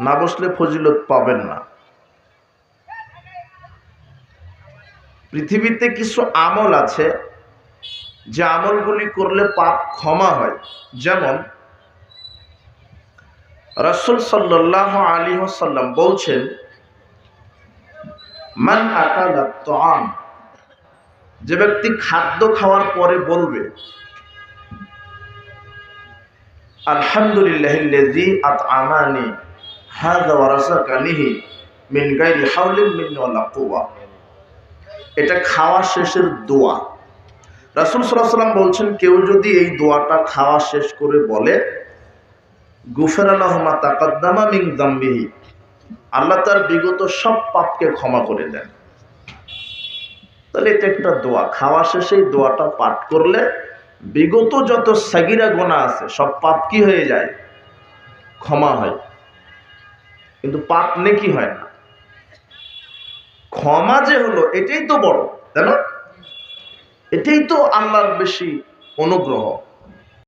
না বসলে ফজিলত পাবেন না। পৃথিবীতে কিছু আমল আছে, যে আমলগুলি করলে পাপ ক্ষমা হয়। যেমন, রসুল সাল্লাহ আলী সাল্লাম বলছেন, মান আকালা তাম যে ব্যক্তি খাদ্য খাওয়ার পরে বলবে আলহামদুলিল্লাহ আত আমানি হাযা ওয়া রাযাকানিহি মিন গায়রি হাওলিন মিন্নি ওয়ালা কুওয়া। এটা খাওয়া শেষের দোয়া। রাসূল সাল্লাম বলছেন, কেউ যদি এই দোয়াটা খাওয়া শেষ করে বলে, গুফের আল্লাহমা তাকাদ্দামা মিং দাম্বিহি আল্লাহ তার বিগত সব পাপকে ক্ষমা করে দেন। তাহলে এটা একটা দোয়া। খাওয়া শেষে এই দোয়াটা পাঠ করলে বিগত যত সাগিরা গোনা আছে, সব পাপ কি হয়ে যায়? ক্ষমা হয়। কিন্তু পাপ নেকি হয় না। ক্ষমা যে হলো, এটাই তো বড়, তাই না? এটাই তো আল্লাহর বেশি অনুগ্রহ।